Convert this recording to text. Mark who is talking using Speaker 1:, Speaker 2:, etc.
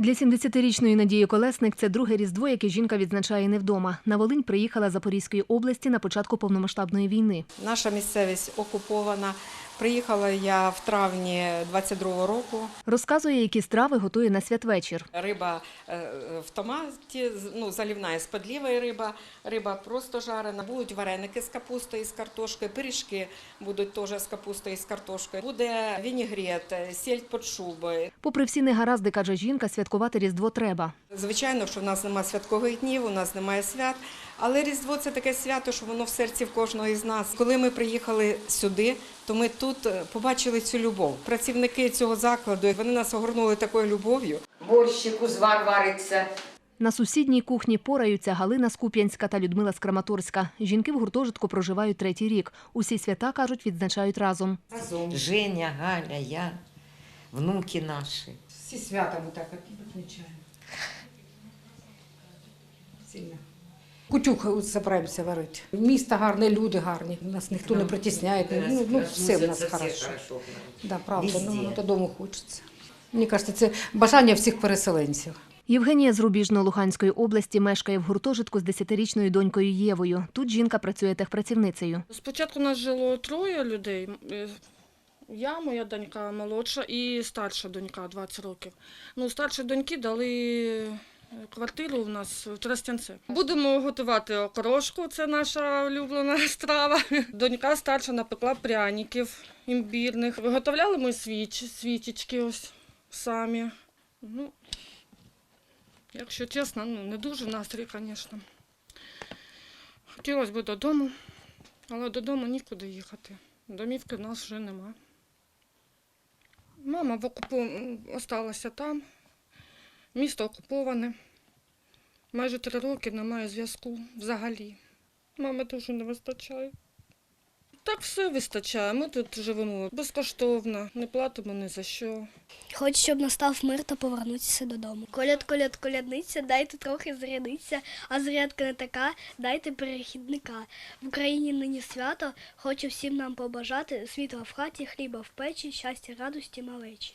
Speaker 1: Для 70-річної Надії Колесник це друге різдво, яке жінка відзначає не вдома. На Волинь приїхала Запорізької області на початку повномасштабної війни.
Speaker 2: Наша місцевість окупована. Приїхала я в травні 22-го року.
Speaker 1: Розказує, які страви готує на святвечір.
Speaker 2: Риба е, в томаті, ну, залівна з подлівої риба, риба просто жарена. Будуть вареники з капустою з картошкою, пиріжки будуть теж з капустою з картошкою. Буде вінігрет, сіль під шубою.
Speaker 1: Попри всі негаразди, каже жінка, святкувати різдво треба.
Speaker 2: Звичайно, що в нас немає святкових днів, у нас немає свят. Але Різдво це таке свято, що воно в серці в кожного із нас. Коли ми приїхали сюди, то ми тут е, побачили цю любов. Працівники цього закладу вони нас огорнули такою любов'ю.
Speaker 3: борщик, узвар вариться.
Speaker 1: На сусідній кухні пораються Галина Скуп'янська та Людмила з Краматорська. Жінки в гуртожитку проживають третій рік. Усі свята, кажуть, відзначають разом.
Speaker 2: Разом.
Speaker 3: Женя, Галя, я, внуки наші.
Speaker 4: Всі свята ми так відмічаємо. Сильно. Кутюх збираємося варити. Місто гарне, люди гарні. Нас ніхто не притісняє. Ну, ну все в нас хорошо. Да, правда, ну додому хочеться. Мені кажеться, це бажання всіх переселенців.
Speaker 1: Євгенія з Рубіжно-Луганської області мешкає в гуртожитку з 10-річною донькою Євою. Тут жінка працює техпрацівницею.
Speaker 5: Спочатку нас жило троє людей. Е, Я, моя донька молодша і старша донька 20 років. Ну, старшій доньки дали квартиру у нас в Тростянце. Будемо готувати окрошку, це наша улюблена страва. Донька старша напекла пряників імбірних. Виготовляли ми свіч, свічечки ось самі. Ну, якщо чесно, ну не дуже настрій, звісно. Хотілося б додому, але додому нікуди їхати. Домівки в нас вже нема. Мама в окупу... осталася там, місто окуповане. Майже три роки немає зв'язку взагалі. Мами дуже не вистачає. Так все вистачає. Ми тут живемо безкоштовно, не платимо ні за що.
Speaker 6: Хочу, щоб настав мир та повернутися додому. Коляд, коляд, колядниця, дайте трохи зарядиться, а зарядка не така, дайте перехідника. В Україні нині свято, хочу всім нам побажати світла в хаті, хліба в печі, щастя, радості, малечі.